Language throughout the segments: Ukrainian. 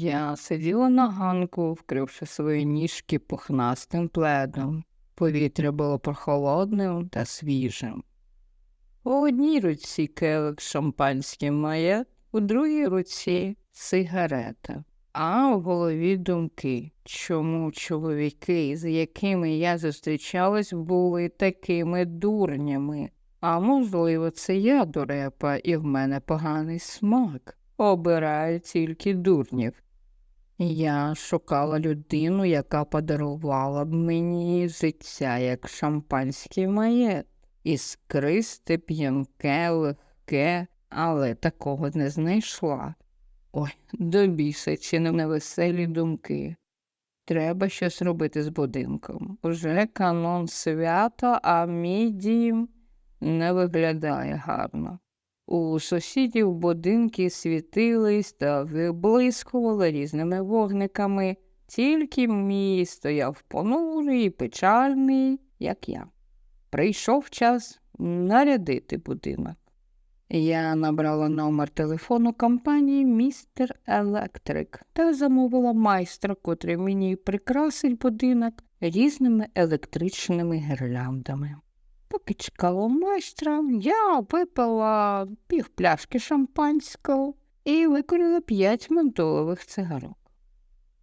Я сиділа на ганку, вкривши свої ніжки пухнастим пледом. Повітря було прохолодним та свіжим. У одній руці келик шампанським має, у другій руці сигарета, а в голові думки, чому чоловіки, з якими я зустрічалась, були такими дурнями. А можливо, це я дурепа, і в мене поганий смак. Обираю тільки дурнів. Я шукала людину, яка подарувала б мені життя як шампанський маєт, іскристе, п'янке, легке, але такого не знайшла. Ой, до біса чи не невеселі думки. Треба щось робити з будинком. Уже канон свята, а мій дім не виглядає гарно. У сусідів будинки світились та виблискували різними вогниками, тільки мій стояв понурий і печальний, як я. Прийшов час нарядити будинок. Я набрала номер телефону компанії Містер Електрик та замовила майстра, котрий мені прикрасить будинок різними електричними гірляндами. Поки чекала майстра, я випила пів пляшки шампанського і викурила п'ять ментолових цигарок.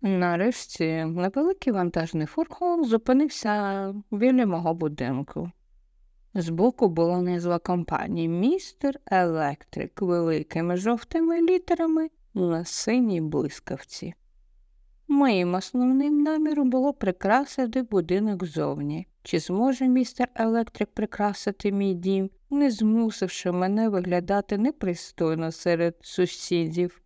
Нарешті невеликий вантажний фургон зупинився біля мого будинку. Збоку була назва компанії Містер Електрик великими жовтими літерами на синій блискавці. Моїм основним наміром було прикрасити будинок зовні. Чи зможе містер Електрик прикрасити мій дім, не змусивши мене виглядати непристойно серед сусідів?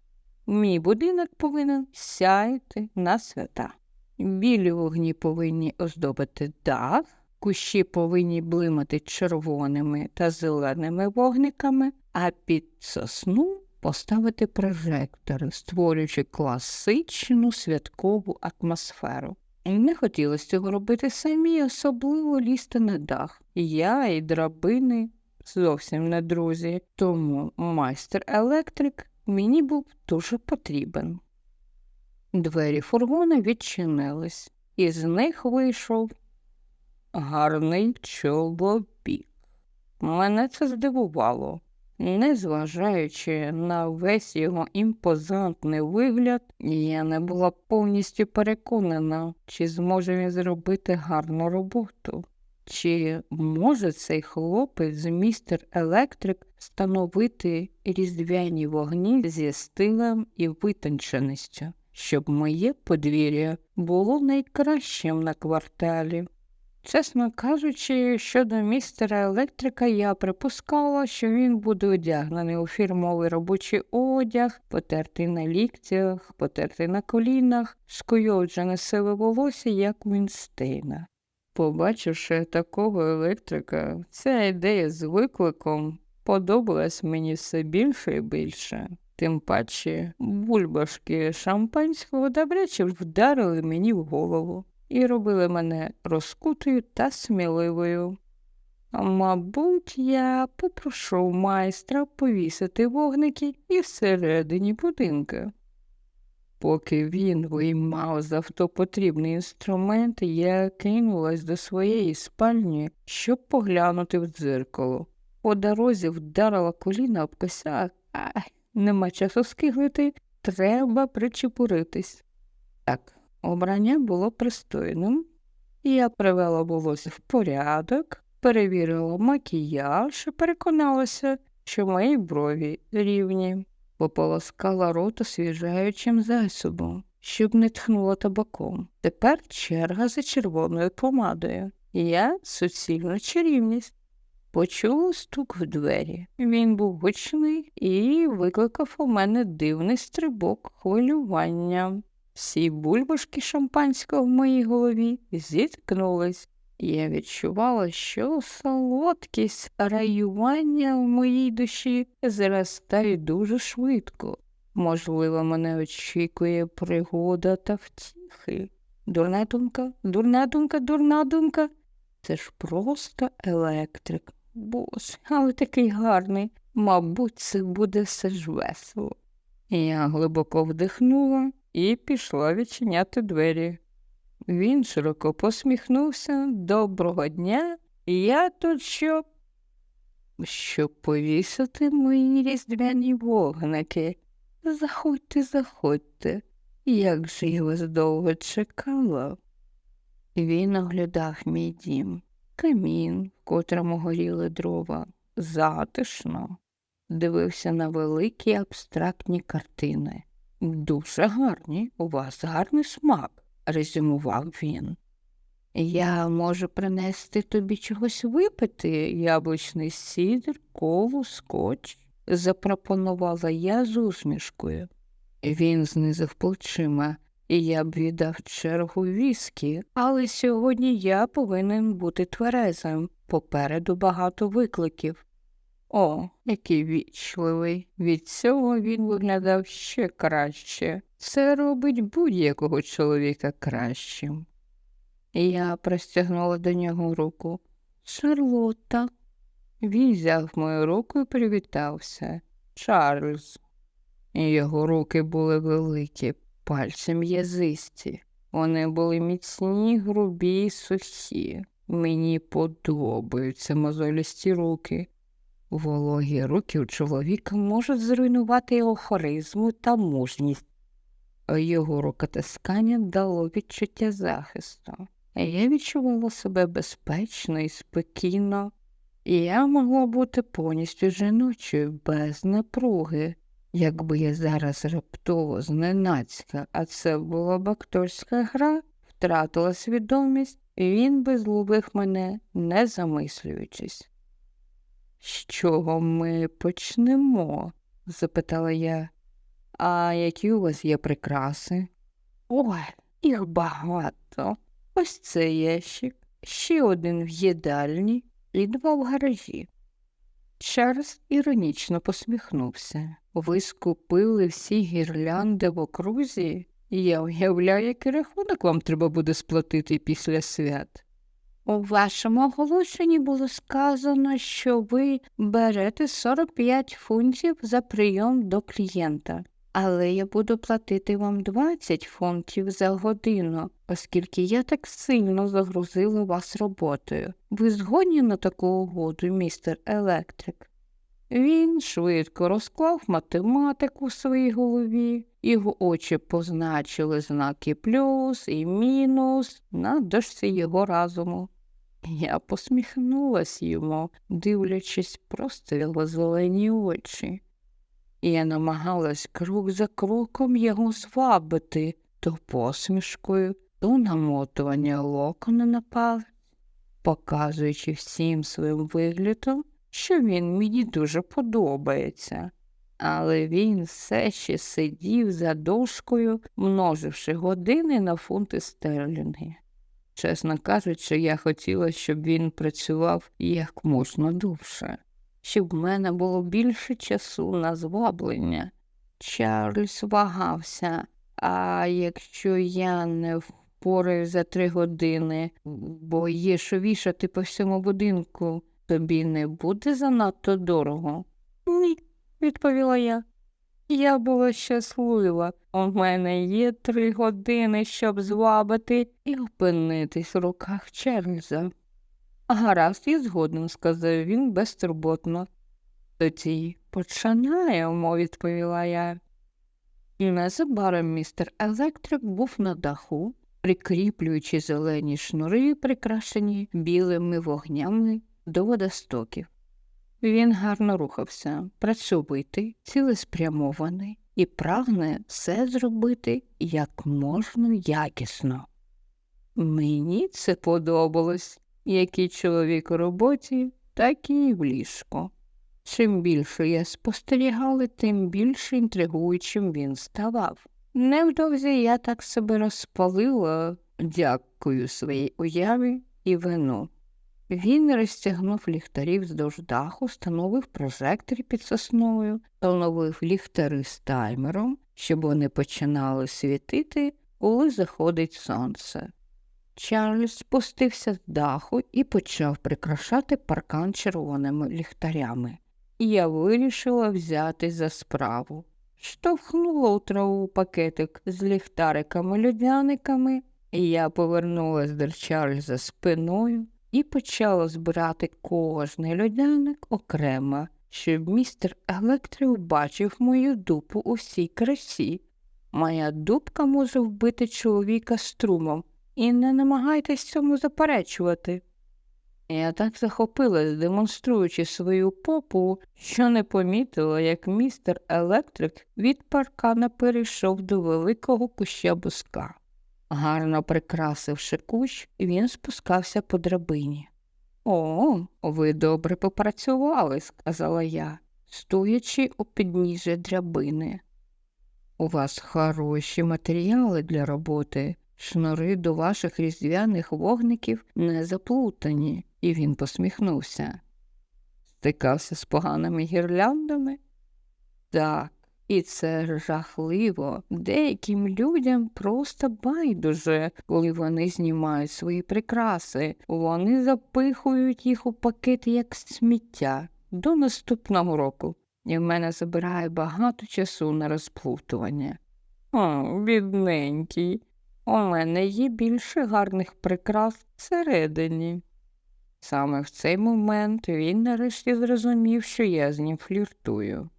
Мій будинок повинен сяяти на свята. Білі вогні повинні оздобити дах, кущі повинні блимати червоними та зеленими вогниками, а під сосну поставити прожектори, створюючи класичну святкову атмосферу. Не хотілося цього робити самі, особливо лізти на дах. Я і драбини зовсім не друзі, тому майстер електрик мені був дуже потрібен. Двері фургона відчинились, і з них вийшов гарний чоловік. Мене це здивувало. Незважаючи на весь його імпозантний вигляд, я не була повністю переконана, чи зможе він зробити гарну роботу. Чи може цей хлопець з містер Електрик встановити різдвяні вогні зі стилем і витонченістю, щоб моє подвір'я було найкращим на кварталі? Чесно кажучи, щодо містера електрика, я припускала, що він буде одягнений у фірмовий робочий одяг, потертий на ліктях, потертий на колінах, скуйоджене сиве волосся, як у Вінстейна. Побачивши такого електрика, ця ідея з викликом подобалась мені все більше і більше. Тим паче бульбашки шампанського добряче вдарили мені в голову і робили мене розкутою та сміливою. Мабуть, я попрошу майстра повісити вогники і всередині будинка. Поки він виймав з авто потрібний інструмент, я кинулась до своєї спальні, щоб поглянути в дзеркало. По дорозі вдарила коліна об косяк. Ай, нема часу скиглити, треба причепуритись. Так, Обрання було пристойним, я привела волосся в порядок, перевірила макіяж і переконалася, що мої брові рівні, пополоскала рот освіжаючим засобом, щоб не тхнула табаком. Тепер черга за червоною помадою. Я суцільна чарівність. Почула стук в двері. Він був гучний і викликав у мене дивний стрибок хвилювання. Всі бульбашки шампанського в моїй голові зіткнулись. Я відчувала, що солодкість раювання в моїй душі зростає дуже швидко. Можливо, мене очікує пригода та втіхи. Дурна думка, дурна думка, дурна думка. Це ж просто електрик. Боже, але такий гарний. Мабуть, це буде все ж весело. Я глибоко вдихнула і пішла відчиняти двері. Він широко посміхнувся. Доброго дня. Я тут щоб. Щоб повісити мої різдвяні вогники. Заходьте, заходьте. Як же я вас довго чекала. Він оглядав мій дім, камін, в котрому горіли дрова, затишно, дивився на великі абстрактні картини. Дуже гарні, у вас гарний смак, резюмував він. Я можу принести тобі чогось випити, яблучний сідр, кову, скотч, запропонувала я з усмішкою. Він знизив плечима, і я б віддав чергу віскі, але сьогодні я повинен бути тверезим. Попереду багато викликів. О, який вічливий. Від цього він виглядав ще краще. Це робить будь-якого чоловіка кращим. Я простягнула до нього руку. Шарлотта. Він взяв мою руку і привітався. Чарльз. Його руки були великі, пальці м'язисті. Вони були міцні, грубі й сухі. Мені подобаються мозолісті руки. Вологі руки у чоловіка можуть зруйнувати його харизму та мужність. Його рукотискання дало відчуття захисту. Я відчувала себе безпечно і спокійно, і я могла бути повністю жіночою без напруги. Якби я зараз раптово зненацька, а це була б акторська гра, втратила свідомість, він би зловив мене, не замислюючись. З чого ми почнемо? запитала я. А які у вас є прикраси? Ой, їх багато. Ось це ящик, ще один в їдальні і два в гаражі. Чарльз іронічно посміхнувся. Ви скупили всі гірлянди в окрузі? Я уявляю, який рахунок вам треба буде сплатити після свят. У вашому оголошенні було сказано, що ви берете 45 фунтів за прийом до клієнта, але я буду платити вам 20 фунтів за годину, оскільки я так сильно загрузила вас роботою. Ви згодні на таку угоду, містер Електрик? Він швидко розклав математику в своїй голові, його очі позначили знаки плюс і мінус на дошці його разуму. Я посміхнулась йому, дивлячись просто його зелені очі. Я намагалась крок за кроком його звабити то посмішкою, то намотування локона на палець, показуючи всім своїм виглядом, що він мені дуже подобається. Але він все ще сидів за дошкою, множивши години на фунти стерлінги. Чесно кажучи, я хотіла, щоб він працював як можна довше, щоб в мене було більше часу на зваблення. Чарльз вагався, а якщо я не впораю за три години, бо є що вішати по всьому будинку, тобі не буде занадто дорого? Ні, відповіла я. Я була щаслива. У мене є три години, щоб звабити і опинитись в руках Чарльза. Гаразд, я згоден, сказав він безтурботно. Тоді починаємо, відповіла я. І незабаром містер Електрик був на даху, прикріплюючи зелені шнури, прикрашені білими вогнями до водостоків. Він гарно рухався, працьовитий, цілеспрямований і прагне все зробити як можна якісно. Мені це подобалось, як і чоловік у роботі, так і в ліжку. Чим більше я спостерігала, тим більше інтригуючим він ставав. Невдовзі я так себе розпалила, дякую своїй уяві і вину. Він розтягнув ліхтарів вздовж даху, встановив прожектори під сосною, встановив ліхтари з таймером, щоб вони починали світити, коли заходить сонце. Чарльз спустився з даху і почав прикрашати паркан червоними ліхтарями. Я вирішила взяти за справу. штовхнула у траву пакетик з ліхтариками-людяниками, і я повернулась до Чарльза спиною і почала збирати кожний льодяник окремо, щоб містер Електрик бачив мою дупу у всій красі. Моя дубка може вбити чоловіка струмом, і не намагайтесь цьому заперечувати. Я так захопилась, демонструючи свою попу, що не помітила, як містер Електрик від паркана перейшов до великого куща буска. Гарно прикрасивши кущ, він спускався по драбині. О, ви добре попрацювали, сказала я, стоячи у підніжжі драбини. У вас хороші матеріали для роботи, шнури до ваших різдвяних вогників не заплутані, і він посміхнувся. Стикався з поганими гірляндами? Так, і це жахливо. Деяким людям просто байдуже, коли вони знімають свої прикраси, вони запихують їх у пакет як сміття до наступного року. І в мене забирає багато часу на розплутування. О, бідненький, у мене є більше гарних прикрас всередині. Саме в цей момент він нарешті зрозумів, що я з ним фліртую.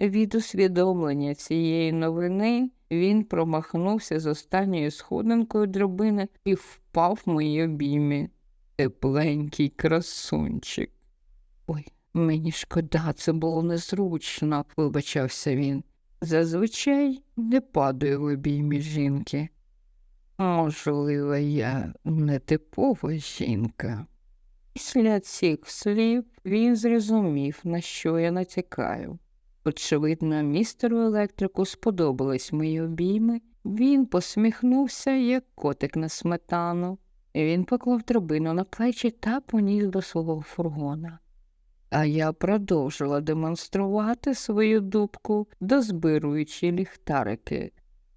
Від усвідомлення цієї новини він промахнувся з останньою сходинкою драбини і впав в мої обійми. Тепленький красунчик. Ой, мені шкода, це було незручно, вибачався він. Зазвичай не падаю в обіймі жінки. Можливо, я нетипова жінка. Після цих слів він зрозумів, на що я натякаю. Очевидно, містеру електрику сподобались мої обійми. Він посміхнувся, як котик на сметану. Він поклав драбину на плечі та поніс до свого фургона. А я продовжила демонструвати свою дубку, дозбируючи ліхтарики.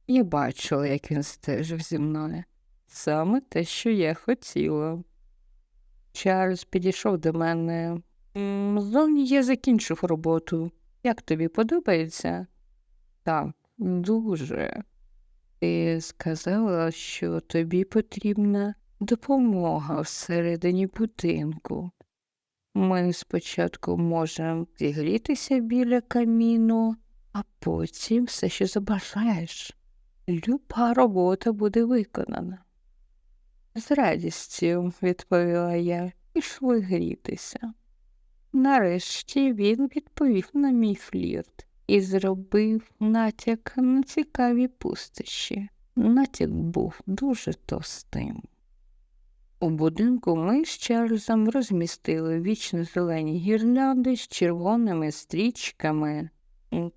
Я бачила, як він стежив зі мною. Саме те, що я хотіла. Чарльз підійшов до мене. «М, Зовні я закінчив роботу. Як тобі подобається? Так, дуже. Ти сказала, що тобі потрібна допомога всередині будинку. Ми спочатку можемо зігрітися біля каміну, а потім все, що забажаєш. Люба робота буде виконана. З радістю, відповіла я, пішли грітися. Нарешті він відповів на мій флірт і зробив натяк на цікаві пустощі. Натяк був дуже товстим. У будинку ми з Чарльзом розмістили вічно зелені гірлянди з червоними стрічками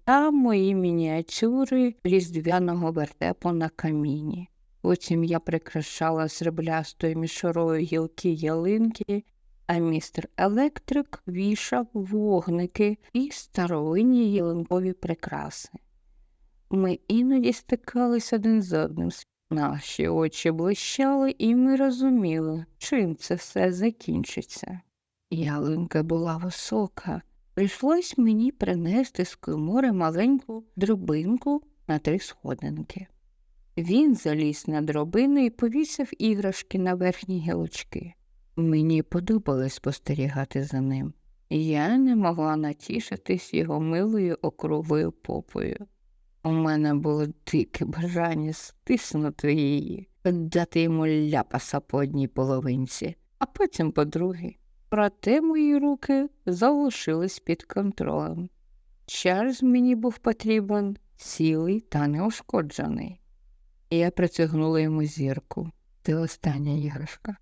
та мої мініатюри різдвяного вертепу на каміні. Потім я прикрашала сріблястою мішорою гілки ялинки, а містер Електрик вішав вогники і старовинні ялинкові прикраси. Ми іноді стикались один з одним. Наші очі блищали, і ми розуміли, чим це все закінчиться. Ялинка була висока. Прийшлось мені принести з комори маленьку дробинку на три сходинки. Він заліз на дробину і повісив іграшки на верхні гілочки. Мені подобалось спостерігати за ним. Я не могла натішитись його милою округлою попою. У мене було дике бажання стиснути її, дати йому ляпаса по одній половинці, а потім по другій. Проте мої руки залишились під контролем. Чарльз мені був потрібен цілий та неушкоджений. Я притягнула йому зірку. Ти остання іграшка.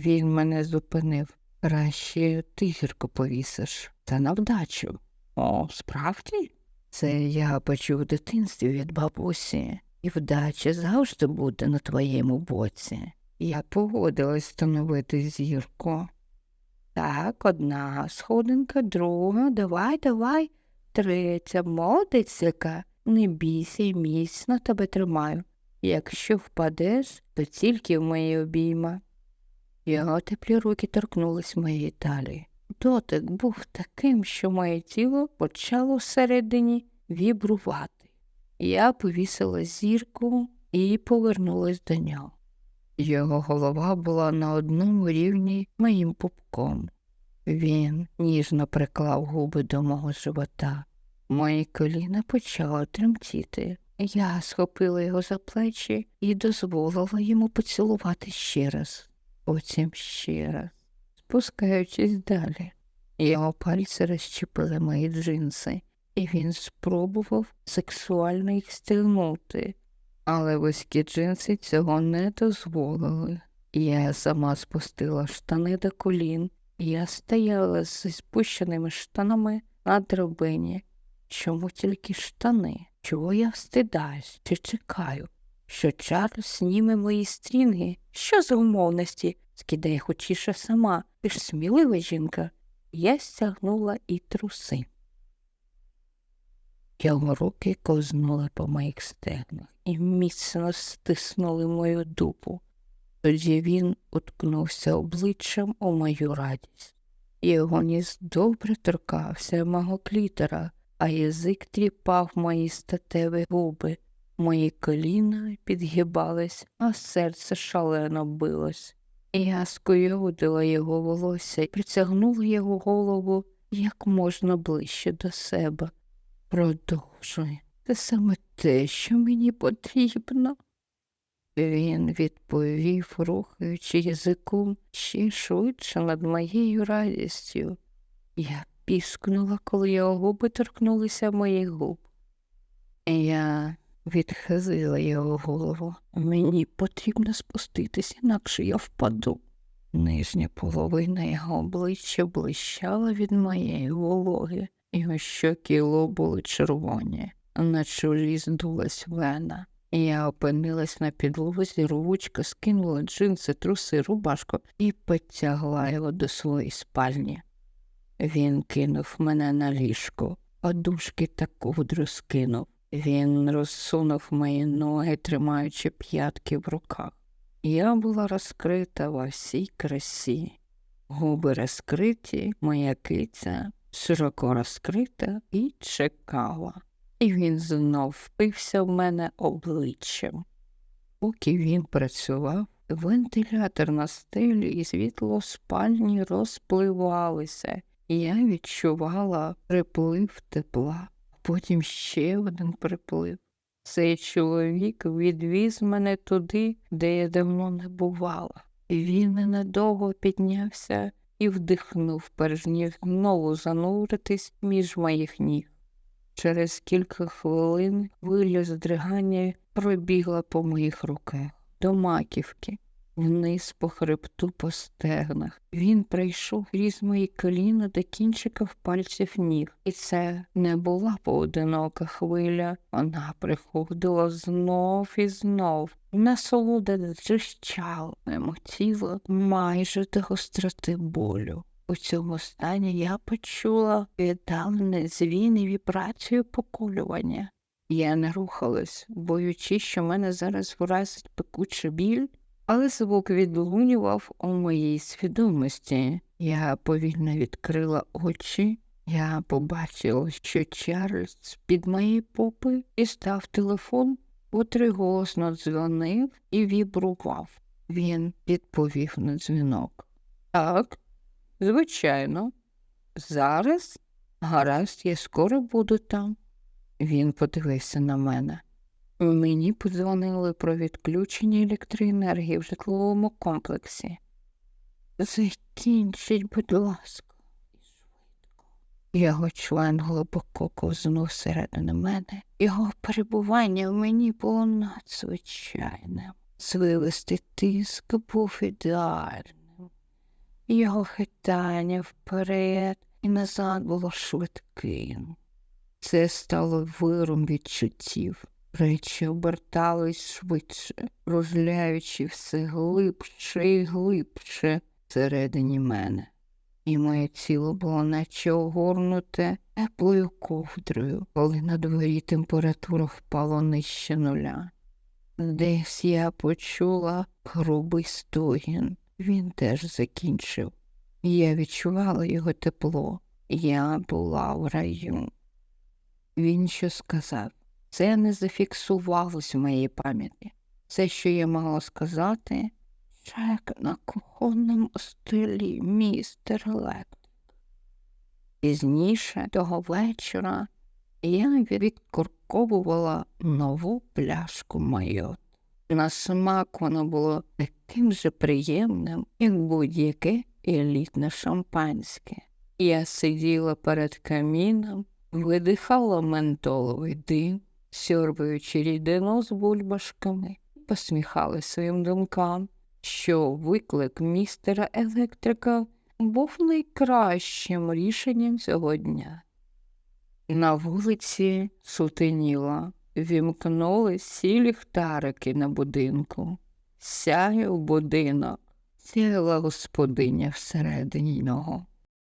Він мене зупинив. Краще ти зірку повісиш, та на вдачу. О, справді? Це я почув в дитинстві від бабусі, і вдача завжди буде на твоєму боці. Я погодилась встановити зірку. Так, одна сходинка, друга, давай, давай, третя, молодицька. Не бійся й міцно тебе тримаю. Якщо впадеш, то тільки в мої обійма. Його теплі руки торкнулись моєї талії. Дотик був таким, що моє тіло почало всередині вібрувати. Я повісила зірку і повернулась до нього. Його голова була на одному рівні моїм пупком. Він ніжно приклав губи до мого живота. Мої коліна почали тремтіти. Я схопила його за плечі і дозволила йому поцілувати ще раз, потім ще раз, спускаючись далі. Його пальці розчепили мої джинси, і він спробував сексуально їх стягнути, але вузькі джинси цього не дозволили. Я сама спустила штани до колін, я стояла зі спущеними штанами на драбині. Чому тільки штани? Чого я встидаюсь чи чекаю? Що Чарльз зніме мої стрінги? Що за умовності? Скидає хочіше сама. Ти ж смілива жінка. Я стягнула і труси. Його руки ковзнули по моїх стегнах і міцно стиснули мою дупу. Тоді він уткнувся обличчям у мою радість. Його ніс добре торкався мого клітера, а язик тріпав мої статеві губи. Мої коліна підгибались, а серце шалено билось. Я скуйовдила його волосся і притягнула його голову як можна ближче до себе. Продовжуй, це саме те, що мені потрібно. Він відповів, рухаючи язиком ще швидше над моєю радістю. Я піскнула, коли його губи торкнулися моїх губ. Я відхилила його голову. Мені потрібно спуститися, інакше я впаду. Нижня половина його обличчя блищала від моєї вологи, його щоки були червоні, на чолі здулась вена. Я опинилась на підлозі, ручка скинула джинси, труси, рубашку і потягла його до своєї спальні. Він кинув мене на ліжко, подушки та ковдру скинув. Він розсунув мої ноги, тримаючи п'ятки в руках. Я була розкрита во всій красі. Губи розкриті, моя киця широко розкрита і чекала. І він знов впився в мене обличчям. Поки він працював, вентилятор на стелі і світло в спальні розпливалися, і я відчувала приплив тепла, потім ще один приплив. Цей чоловік відвіз мене туди, де я давно не бувала. Він ненадовго піднявся і вдихнув, перш ніж знову зануритись між моїх ніг. Через кілька хвилин хвиля здригання пробігла по моїх руках до маківки, вниз по хребту по стегнах. Він прийшов крізь мої коліна до кінчиків пальців ніг, і це не була поодинока хвиля. Вона приходила знов і знов. Насолода дзищала моєму тіло майже до гостроти болю. У цьому стані я почула віддалений дзвін і вібрацію поколювання. Я не рухалась, боючи, що мене зараз вразить пекучий біль, але звук відлунював у моїй свідомості. Я повільно відкрила очі. Я побачила, що Чарльз з-під моєї попи дістав телефон, котрий голосно дзвонив і вібрував. Він відповів на дзвінок. Так. Звичайно, зараз гаразд, я скоро буду там. Він подивився на мене. Мені подзвонили про відключення електроенергії в житловому комплексі. Закінчіть, будь ласка, і швидко. Його член глибоко ковзнув всередину мене. Його перебування в мені було надзвичайним. Звивистий тиск був ідеальним. Його хитання вперед і назад було швидким. Це стало виром відчуттів. Речі обертались швидше, розляючи все глибше і глибше всередині мене. І моє тіло було наче огорнуте теплою ковдрою, коли на дворі температура впала нижче нуля. Десь я почула грубий стогін. Він теж закінчив. Я відчувала його тепло. Я була в раю. Він що сказав Це не зафіксувалось в моїй пам'яті. Все, що я могла сказати, чек на кухонному столі, містер Електрик. Пізніше того вечора я відкорковувала нову пляшку майот. На смак воно було таким же приємним, як будь-яке елітне шампанське. Я сиділа перед каміном, видихала ментоловий дим, сьорбаючи рідину з бульбашками, посміхала своїм думкам, що виклик містера електрика був найкращим рішенням цього дня. На вулиці сутеніло, вімкнули всі ліхтарики на будинку. Сяяв будинок, сяяла господиня всередині нього.